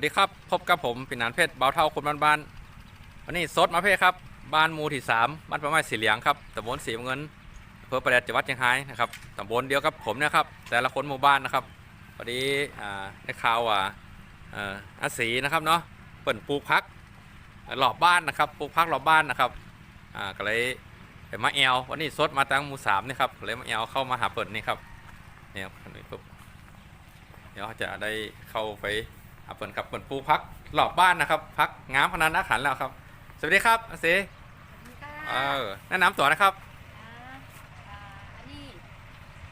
วัสดีครับ พบกับผมปินานเพชรเบาเท่าคนบ้านๆวันนี้สดมาเพชรครับ บ้านมูที่สามบ้านประมาณสีเหลียงครับตำบลสีเงินอำเภอประแดดจังหวัดเชียงรายนะครับตำบลเดียวกับผมเนะครับ แต่ละคนหมู่บ้านนะครับพอดีอ่าได้ข่าวว่าอาศีนะครับเนาะเปิ่นปลูกพักหลอบบ้านนะครับปลูกพักหลอบบ้านนะครับก็เลยมาแอลวันนี้สดมาตั้งมูสามนี่ครับก็เลยมาแอลเข้ามาหาเปิ่นนี่ครับเนี่ยครับเดี๋ยวจะได้เข้าไป ครับเปิดครับเปิดปูพักหลอบบ้านนะครับพักงามพนันนักขันแล้วครับ สวัสดีครับอาเซเออแนะนำตัวนะครับอันนี้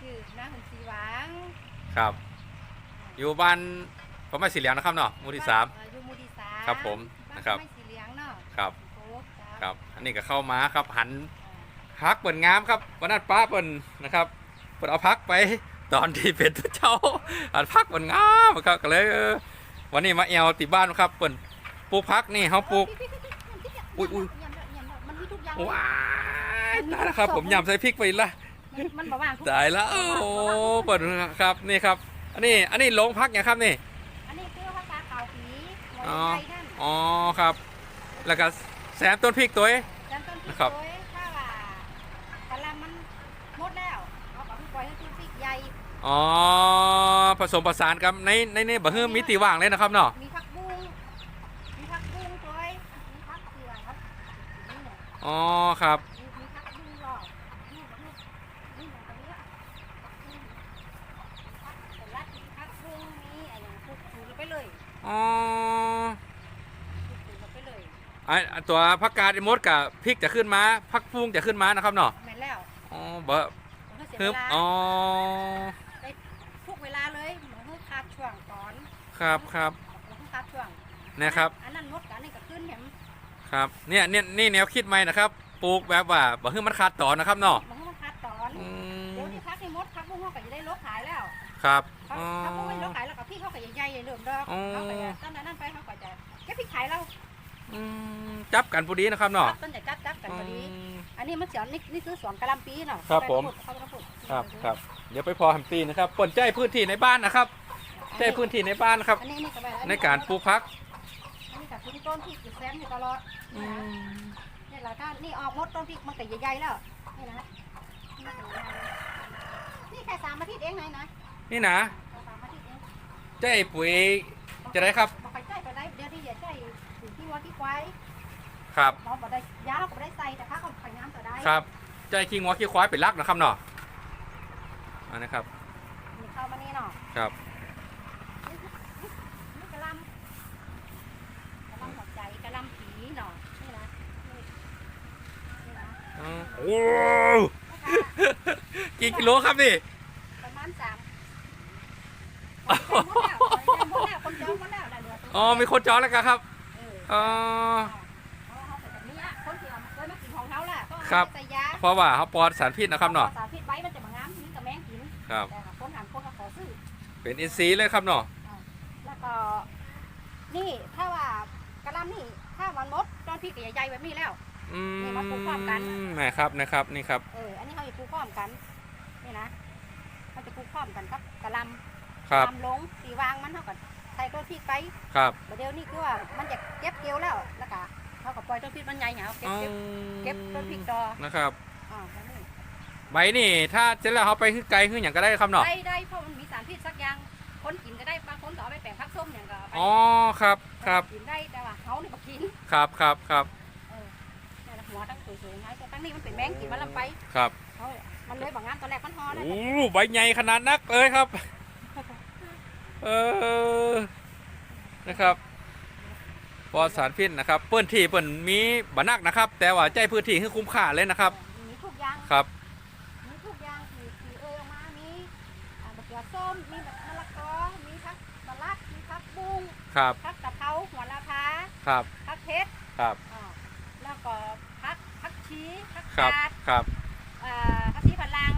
คือนางหุ่นสีหวางครับ อยู่บ้านผมไม่สีเหลืองนะครับเนาะหมู่ที่สามเอ่ออยู่หมูที่สามครับผมนะครับานไม่สีเหลืองเนาะครับโค้กจ้าครับ อันนี้ก็เข้ามาครับหันพักเปิดงามครับวันนั้นป้าเปิดนะครับเปิดเอาพักไปตอนที่เป็นตัวเจ้าหันพักเปิดงามครับก็เลยเออ วันนี้มาเอวติบ้านครับเปิดปลูกพักนี่เขาปลูก อุ๊ยอุ๊ยเยี่ยมเยี่ยมเยี่ยมมันมีทุกอย่างว้ายตายแล้วครับ ผมยำใส่พริกไปละมันมันบอกว่าทุกตายแล้วโอ้โหเปิดครับนี่ครับ อันนี้อันนี้โรงพักไงครับนี่ อันนี้คือภาษาเก่าผีหมอ๋อวยไทยนั่นอ๋อครับ แล้วก็แซมต้นพริกตัวเอง จำต้นพริกนะครับ โดยถ้าว่ากะลามันหมดแล้วเอาไปปล่อยให้ต้นพริกใหญ่ อ๋อผสมผสานกันในในในบะฮืมมิติว่างเลยนะครับเนาะมีผักบุ้งมีผักบุ้งตัวมีผักเสือครับนี่เนี่ยอ๋อครับ มีมีพักบุ้งหรอกนี่แบบนี้นี่แบบตรงเนี้ยพักผลลัพธ์มีพักบุ้งมีอะไรอย่างพวกถูไปเลยอ๋อถูไปเลยไอตัวผักกาดไอ้มดกับพริกจะขึ้นมาผักฟุ้งจะขึ้นมานะครับเนาะแม่นแล้วอ๋อเบะมันก็เสียฮึเวบลา อ๋อ ครับครับเหมือนเพิ่งคาดช่วงเนี่ยครับอันนั้นมดกันนี่ก็ขึ้นเห็นครับเนี่ยเนี่ยนี่แนวคิดใหม่นะครับปลูกแบบว่าบะฮืมมันขาดต่อนะครับเนาะเหมือนเพิ่งคาดตอนอืเดี๋ยวมที่พักในมดพักบุ้งเขาก็จะได้ลดขายแล้วครับเขาอ๋อพักบุ้งไม่ลดขายแล้วกับพี่เขาก็ใหญ่ๆเริ่มดอกอ๋อเขาก็จะตั้งแต่นั้นไปเขาก็จะเก็บพี่ขายเราอืมจับกันพอดีนะครับเนาะต้นจะจับจับกันพอดีอืมอันนี้มันเสียนี่นี่คือสวนกะหล่ำปีเนาะครับผมเขาจะพูดครับครับเดี๋ยวไปพอหัมตีนะครับเปิดใจพื้นที่ในบ้านนะครับ ใจพื้นที่ในบ้านนะครับ อันนี้นี่ก็แบบในการปลูกพักอันนี้กับต้นพริกอยู่แซมอยู่ตลอดอืมนี่แหละถ้านี่ออกมดต้นพริกมันก็ใหญ่ๆแล้วนี่นะนี่ก็ใหญ่นี่แค่สามอาทิตย์เองไหนนะนี่นะแค่สามอาทิตย์เองใจปุ๋ยจะได้ครับบอกไปใจก็ได้เดี๋ยวที่อย่าใจถึงที่วัวที่ควายครับเราบอกได้ยาเราก็ได้ใส่แต่พักเอาไข่น้ำก็ได้ครับใจคิงวัวขี้ควายเป็นลักนะครับเนาะอันนะครับนี่เข้ามานี่เนาะครับ นี่กะหลำกะหลำหัวใจกะหลำผีเนาะนี่นะนี่นี่นะ อืม โอ้กี่กิโลครับนี่ประมาณสามหมดแล้วหมดแล้วคนจองหมดแล้วได้เหลือตัวอ๋อมีคนจองแล้วกันครับเอออ๋อเอาเอาใส่แบบนี้อะคนที่เอามาเคยมากินของเขาแหละก็เอาครับใส่ยาเพราะว่าเขาปลอดสารพิษนะครับเนาะสารพิษไว้มันจะมางามนี่กับแมงกินครับแต่คนหันคนก็ขอซื้อเป็นอินทรีย์เลยครับเนาะแล้วก็นี่ถ้าว่ากระหลำนี่ถ้ามันมดตอนพี่กับใหญ่ๆแบบนี้แล้ว อืมนี่มาปลูกพร้อมกัน นะครับนะครับนี่ครับ เออ อันนี้เขาจะปลูกพร้อมกัน นี่นะเขาจะปลูกพร้อมกันครับกระหลำครับลำลงสีวางมันเท่ากับใส่ต้นพริกไปครับเดี๋ยวนี้คือว่ามันจะเก็บเกี่ยวแล้ว แล้วก็เขาก็ปล่อยต้นพริกมันใหญ่เหงาเก็บอืเก็บมเก็บต้นพริกดอนะครับ อ่าแบบนี้ใบนี่ถ้าเสร็จแล้วเขาไปขึ้นไกลขึ้นอย่างก็ได้ครับเนาะ ได้ได้เพราะมันมีสารพิษสักอย่าง คนกินก็ได้บางคนก็เอาไปแปลงผักส้มอย่างก็เอาไปอ๋อ ครับ ครับ กินได้แต่ว่าเขาเนี่ยบ่กิน ครับ ครับ ครับเออนี่นแหละหัวตั้งสวยๆไงแต่ตั้งนี้มันเป็นแมงกินมันลำไปครับเขามันเลยบางงานตอนแรกมันฮอเลยโอ้ใบใหญ่ขนาดนักเลยครับ เออนะครับปลอดสารพิษนะครับเปิ้นที่เปิ้นมีบนักนะครับ แต่ว่าใจพื้นที่คือคุ้มค่าเลยนะครับมีทุกอย่างครับมีทุกอย่างที่ที่เออออกมามีอ่าบักเขือส้มมีบักมะละกอมีผักสลัดมีผักบุ้งครับผักกะเพราหัวละพาครับผักเพชรครับอ่าแล้วก็ผักผัก ชีผักครับ กาดครับอ่าผักชีพลัง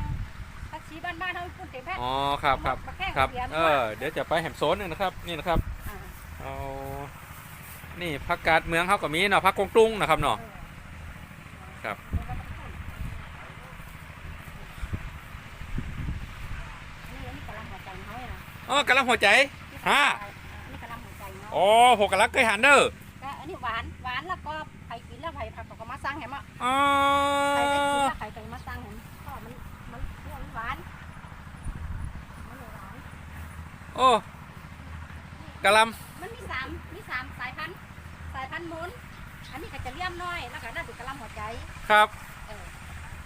ผักชีบ้านๆเขาพูดเต็มแพทย์อ๋อ ครับครับบักแข้งครับ เสียมเออ เดี๋ยวจะไปแหมโซนหนึงนะครับ นี่นะครับอ่าเอานี่พักกาดเมืองเขาก็มีเนาะพักกงตุ้งนะครับเนาะเออครับ อันนี้อันนี้กำลังหัวใจเขาเนี่ยนะอ๋อกำลังหัวใจฮะนี่กำลังหัวใจเนาะโอ้หกกะลักเคยหันเด้อ ก็อันนี้หวานหวานแล้วก็ไผ่กิ อะอ๋อไผ่ได้กินแล้วไผ่ก็มาสั่งแหมเพราะมันมันมันหวานมันหวานโอ้กะหลมันมีสามมีสามสายพันธุ์สายพันธุ์มุนอันนี้ก็จะเลี่ยมน้อยแล้วก็น่าดูกระลำหัวใจำครับ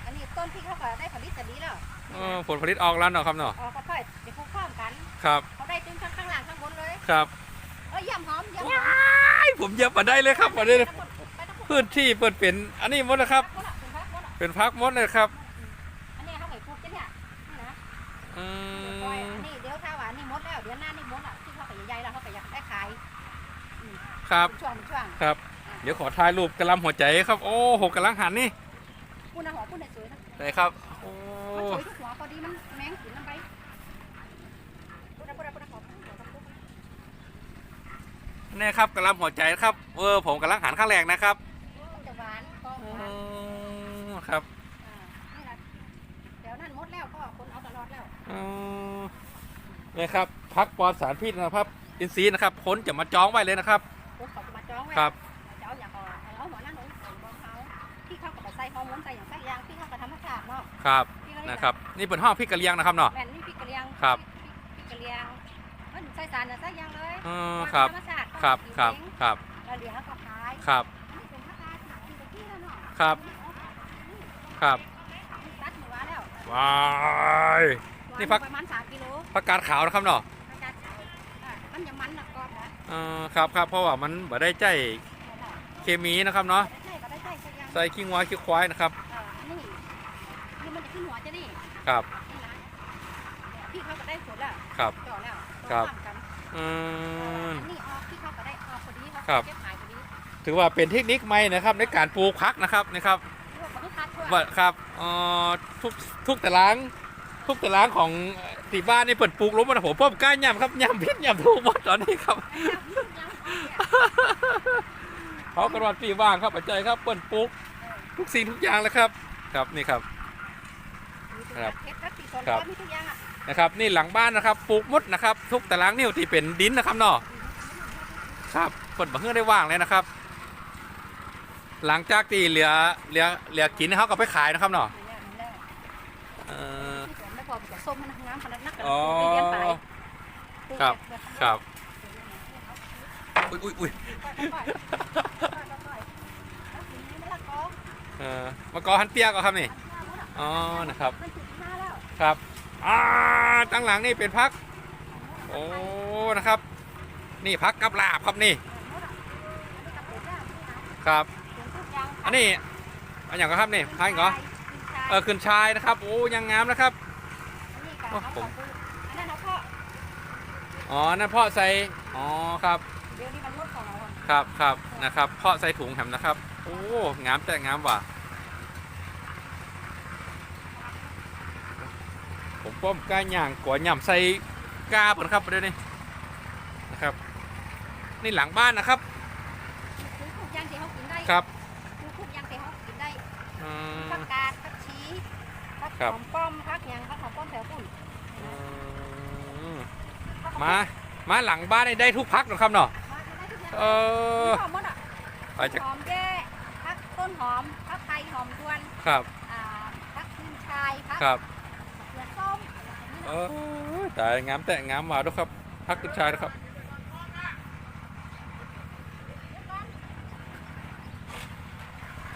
อันนี้ต้นที่เขาก็ได้ผลิตจะดีแล้วเออผลผลิตออกแล้วเนาะครับเนาะออกก็ค่อยเดี๋ยวเขาพร้อมกันครับเขาได้ตึงข้างข้างล่างข้างบนเลยครับเอ้ยย่ำหอมย่ำหอม ว้ายผมเยี่ยมมาได้เลยครับมาได้เลย ไป ทั้งหมดไปทั้งหมดพื้นที่เปิดเป็นอันนี้หมดนะครับพักหมดอะเป็นพักหมดอะเป็นพักหมดเลยครับอันนี้เขาไก่ปลูกจะเนี่ยนี่นะอืเดี๋ยวปล่อยมอันนี้เดี๋ยวถ้าหวานนี่หมดแล้วเดี๋ยวหน้านี่หมดอะที่เขาไก่ใหญ่ๆแล้วเขาไก่อยากได้ขายครับเป็นช่วงเป็นช่วงครับ เดี๋ยวขอถ่ายรูปกระหลำหัวใจครับ โอ้หกกะลังหันนี่พูดนะหัวพูดในสวยนะได้ครับโอ้มันสวยทุกหัวพอดีมันแมงกินน้ำไปพูดนะพูดนะพูดนะหัวพูดหัวพูดนี่ครับกระหลำหัวใจครับเออผมกำลังหันข้างแรกนะครับ มันจะหวานก็ห อื วาน มครับ อ่านี่แหละเดี๋ยวนั่นหมดแล้วก็คนเอาต ลอดแล้วอืมนี่ครับพักปลอดสารพิษนะครับอินทรีย์นะครับพ้นจะมาจองไว้เลยนะครับคนเขาจะมาจ้องไว้ครับจะเอาอย่างก่อนเอาหัวนั่งหนุนของเขาที่เขาก็ใส่ฮอร์โมนใส่อย่างใส่ยางที่เขาก็ธรรมชาติเนาะครับที่เขาเรียกนะครับนี่เป็นห้องพริกกระเลียงนะครับเนาะแม่นนี่พริกกระเลียงครับพริกกระเลียงมันใส่สารเนี่ยใส่ยางเลยอืมครับธรรมชาติครับครับครับแล้วเลี้ยงแล้วก็ขายครับนี่เป็นราคาที่ตะกี้แล้วเนาะครับครับนี่ตัดหมูว้าแล้วว้าย นี่พัก ประมาณสามกิโลผักกาดขาวนะครับเนาะประกาศขายอ่ามันยังมันนะกรอบนะเออครับครับเพราะว่ามันบ่ได้ใจเคมีนะครับเนาะได้ใช่ก็ได้ใช่ใช่ยังใส่ขี้งัวขี้ควายนะครับอ่านี่นี่มันจะขึ้นหัวจะนี่ครับ นี่นะเนี่ยพี่เขาก็ได้ผลแล้วครับจ่อแล้วครับต่อข้ามกันอืม อันนี้ออกพี่เขาก็ได้ออกพอดีเขาครับ เก็บขายพอดีถือว่าเป็นเทคนิคใหม่นะครับในการปลูกพักนะครับนะครับพวกเขาคัดทั่วว่าครับเอ่อทุกทุกแต่ล้าง ทุกแต่ล้างของที่บ้านนี่เปิดปลูกล้มมาผมพ่อมกล้าย่ำครับย่ำพิษย่ำถูกหมดตอนนี้ครับเขากระวัดปีว่างครับปัจจัยครับเปิดปลูกทุกสิ่งทุกอย่างแล้วครับ ครับนี่ครับ ครับเก็บพักตีส่วนครับร้ทุกอย่างนะครับ นี่หลังบ้านนะครับปลูกมดนะครับ ทุกตารางนิ้วที่เป็นดินนะครับเนาะครับเปิดบังเฮือได้ว่างเลยนะครับ หลังจากที่เหลือเหลือเหลือกินเขาก็ไปขายนะครับเนาะนี่แหละนี่แหละเอ ผมไม่พอผมส้มมันน้ำพนักนักกันอ๋อไปเรียนไปครับปลูกครับปลูกอุ้ยอุ้ยอุ้ยค่อยๆค่อยๆค่อยๆแล้วทีนี้มะละกอเออมะกอหันเปียกเหรอครับนี่อันนี้หมดอะอ๋อนะครับมันจุดหน้าแล้วครับอ่าตั้งหลังนี่เป็นพักโอ้นะครับ นี่พักกับลาบครับนี่หมดอะอันนี้กับปลูกแล้วนี่นะครับปลูกทุกอย่างอันนี้อันอย่างก็ครับนี่พักอีกเหรอเออขึ้นชายนะครับ โอ้ยังงามนะครับ อันนี้กับโอ้เขาผมปลูกอันนั้นเขาเพาะอ๋อนั่นเพาะใส่อ๋อครับเดี๋ยวนี้มันลดของเราอะครับครับนะครับ เพาะใส่ถุงแหมนะครับโอ้งามแต่งามว่ะ ผมป้อมกล้าย่างกัวย่ำใส่กาเปิดครับเดี๋ยวนี้นะครับ นี่หลังบ้านนะครับปลูกทุกอย่างที่เขากินได้ครับปลูกทุกอย่างที่เขากินได้อืม ผักกาดผักชีผักครับหอมป้อมผักหยังผักหอมป้อมแถวปุ่นอื มมา มาหลังบ้านนี่ได้ทุกพักนะครับเนาะมาจะได้ทุกอย่างเออหอมหมดอะไปจากหอมแย่ผักต้นหอมผักไทยหอมดวนครับอ่าผักขึ้นชายผักครับเกลือส้มอะไรอย่างนี้เอเนาะอแต่งามแต่งามมาด้วยครับ พักขึ้นชายนะครับ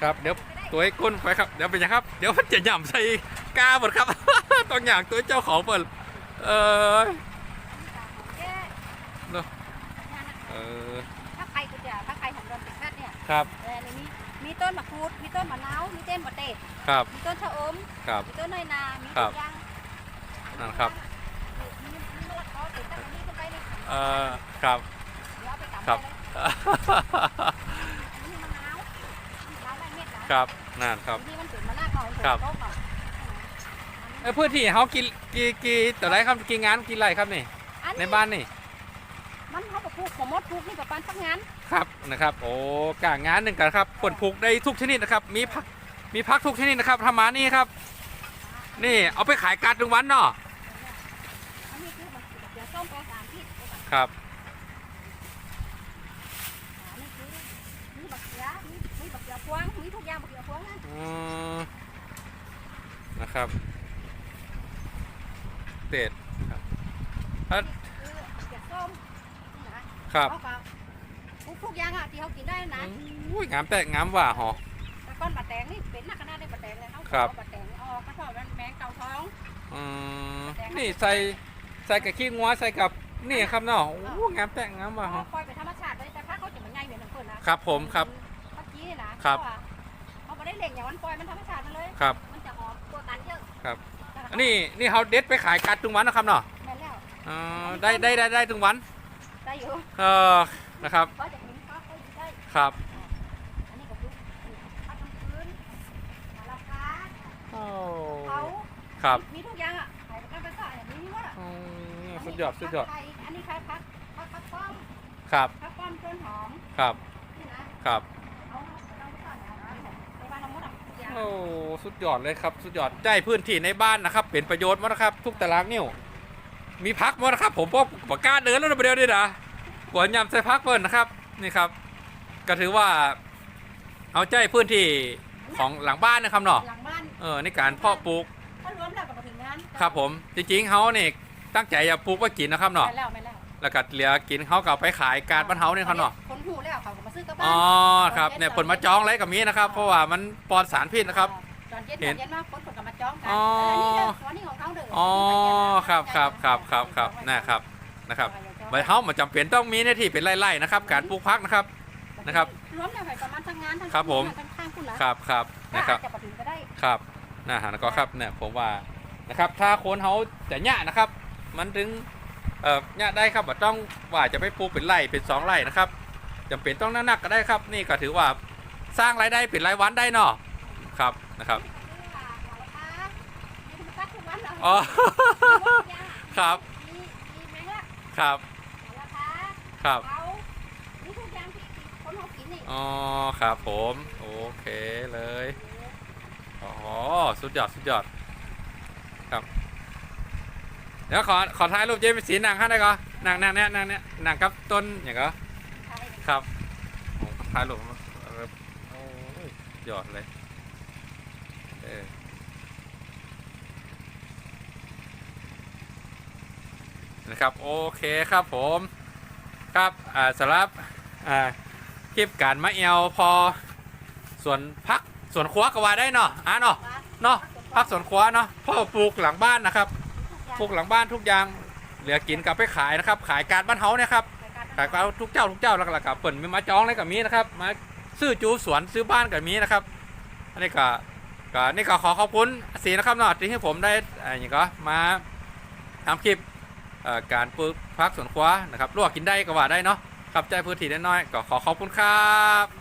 ครับเดี๋ยวตัวไอ้ก้นไปครับ เดี๋ยวเป็นยังครับ เดี๋ยวมันจะหย่ำใส่กาหมดครับ ต้องอย่างตัวเจ้าของเปิดเออหอมแย่เนอะเนี่ยนะเออผักไทยก็จะผักไทยหอมดวนติดแค่เนี่ยครับเออในนี้มีต้นมะกรูดมีต้นมะนาวมีต้นมะเตดครับมีต้นชะอมครับมีต้นน้อยนามีครัทุบกอย่างนั่นครับมีมีมะละกอติดตั้งอันนี้ขึ้นไปเลยเออครับเดี๋ยวเอาไปกลับครับไปเลยอันนี้มะนาวมะนาวไร่เม็ดนะครับนั่นครับอันนี้มันเป็นมะนาวก่อนครับ เออพืชที่เขากินกีกีต่อไรครับกีงานกีไรครับนี่ในบ้านนี่มันเขาก็ปลูกของมดปลูกนี่กับปันสักงานครับนะครับ โอ้กางงานหนึ่งกันครับผลปลูกได้ทุกชนิดนะครับ มีผักมีพักทุกชนิดนะครับทำมานี่ครับ นี่เอาไปขายการดทุงวันเนาะอันนี้คือมันยวส้มไปสามที่ครับนนี้คือมีบักเขือมีมีบักเพวงมีทุกอย่างบักเพวังนะครับ เด็ดครับอะคือเกี๊ยวส้มนี่นะครับเขาก็ทุกทุกอย่างอะที่เขากินได้นะอุ้ยงามแต่งามหว่าหอ แต่ก้อนบะแตงนี่เป็นนักขนาดได้บะแตงเลยเขาครับ เอาบะแตงออกก็เพราะมันแมงเต่าท้องอืมนี่ใส่ใส่กับขี้งัวใส่กับนี่ครับเนาะโอ้งามแต่งามหว่าหอเขาปล่อยเป็นธรรมชาติเลยแต่ถ้าเขาจะมันใหญ่เหมือนน้ำเพิ่นนะ ครับผมครับ เมื่อกี้นี่นะครับเพาะว่าเขาไม่ได้เล่งอย่างมันปล่อยมันธรรมชาติมันเลย ครับ มันจะหอมตัวกันเยอะครับแล้วก็ อันนี้นี่เขาเด็ดไปขายกัดทุกวันนะครับเนาะแม่นแล้วอ๋อได้ได้ได้ได้ทุกวันได้อยู่เออนะครับเพราะจากนี้เขาเขาอยู่ได้ครับอันนี้ก็คือพักกลางคืนหาราคาโอ้เขาครับมีทุกอย่างอะขายกันไปก็อย่างนี้ว่าอืมสุดยอดสุดยอดอันนี้ขายพักพักพักป้อมครับพักป้อมต้นหอมครับนี่นะครับ อะทุกอย่างโอ้สุดยอดเลยครับ สุดยอดได้พื้นที่ในบ้านนะครับ เป็นประโยชน์หมดนะครับ ทุกตารางนิ้ว มีพักหมดนะครับ ผมก็ปากกล้าเดินแล้วนะประเดี๋ยวนี้นะกวนยำใส่พักเพิ่นนะครับ นี่ครับ ก็ถือว่า เอาใจพื้นที่ของหลังบ้านนะครับเนาะหลังบ้านเออในการเพาะปลูกถ้ารวมแล้วก็มาถึงงานครับผม จริงๆเขาเนี่ยตั้งใจจะปลูกไว้กินนะครับเนาะไม่แล้วไม่แล้วแล้วก็เหลือกินเขาก็เอาไปขายการบ้านเฮาเนี่ยครับเนาะค นหูแล้วเขาก็มาซื้อกลับบ้าอ๋อนครับเนี่ยผลมาจองอะไรกับมีนะครับ เพราะว่ามันปลอดสารพิษนะครับ ตอนเย็นเห็ตอนนเย็นมาคนคนก็มาจองกัอ๋อเนี่เด้อวันนี้ของเขาเด้ออ๋อครับครับครับครับครับนะครับนะครับใบเฮามันจำเป็นต้องมีหน้าที่เป็นไร่ๆนะครับ การปลูกพักนะครับ นะครับรวมแล้วไปประมาณทั้งงานทั้งครับผม ทั้งข้างคุณละครับครับก็นะครับอาจจะมาถึงก็ได้ครับนะฮะแล้วก็ครับเนี่ยผมว่านะครับถ้าคนเขาจะเนี่ยนะครับ มันถึงเอ่อเนี่ยได้ครับว่าต้องว่าจะไปปลูกเป็นไร่เป็นสองไร่นะครับ จำเป็นต้องหนักๆก็ได้ครับ นี่ก็ถือว่าสร้างรายได้เป็นรายวันได้เนาะครับนะครับอ๋อครับครับครับอ๋อครับผมโอเคเลยอ๋อสุดยอดสุดยอดครับเดี๋ยวขอขอถ่ายรูปเจมส์สีหนังให้ได้ก่อนหนังหนังเนี้ยหนังเนี้ยหนังกับต้นอย่างก็ ผมถ่ายรูปมาเออโอ้ยยอดเลย เออ นะครับ โอเคครับผม ครับอ่าสำหรับ อ่า คลิปการมะเอวพอ ส่วนพักส่วนครัวก็ว่าได้เนาะอะเนาะ เนาะพักส่วนครัวเนาะพ่อปลูกหลังบ้านนะครับ ปลูกหลังบ้านทุกอย่าง เหลือกินกลับไปขายนะครับ ขายการบ้านเฮาเนี่ยครับ ขายก็ทุกเจ้าทุกเจ้าแล้วก็แล้วก็เปิ่นมีมาจองอะไรกับมีนะครับ มาซื้อจูสวนซื้อบ้านกับมีนะครับ อันนี้ก็ก็นี่ก็ขอขอบคุณสีนะครับเนาะที่ให้ผมได้อ่าอย่างก็มาทำคลิปการปลูกพักสวนคว้านะครับลวกกินได้ก็ว่าได้เนาะขับใจพื้นที่น้อยๆก็ขอขอบคุณครับ